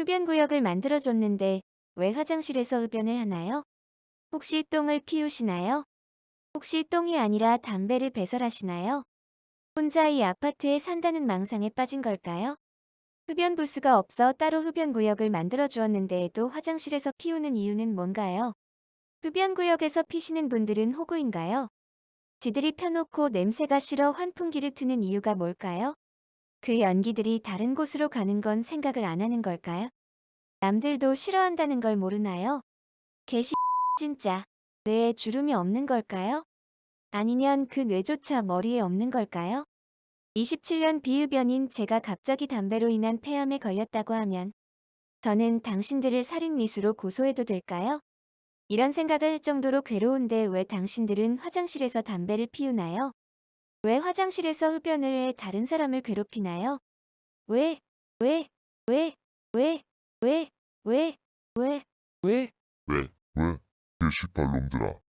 흡연 구역을 만들어줬는데 왜 화장실에서 흡연을 하나요? 혹시 똥을 피우시나요? 혹시 똥이 아니라 담배를 배설하시나요? 혼자 이 아파트에 산다는 망상에 빠진 걸까요? 흡연 부스가 없어 따로 흡연 구역을 만들어 주었는데도 화장실에서 피우는 이유는 뭔가요? 흡연 구역에서 피시는 분들은 호구인가요? 지들이 펴놓고 냄새가 싫어 환풍기를 트는 이유가 뭘까요? 그 연기들이 다른 곳으로 가는 건 생각을 안 하는 걸까요? 남들도 싫어한다는 걸 모르나요? 개시 진짜 뇌에 주름이 없는 걸까요? 아니면 그 뇌조차 머리에 없는 걸까요? 27년 비흡연인 제가 갑자기 담배로 인한 폐암에 걸렸다고 하면 저는 당신들을 살인미수로 고소해도 될까요? 이런 생각을 할 정도로 괴로운데 왜 당신들은 화장실에서 담배를 피우나요? 왜 화장실에서 흡연을 해 다른 사람을 괴롭히나요? 왜, 왜, 왜, 왜, 왜, 왜, 왜, 왜? 왜? 왜? 게시팔 놈들아.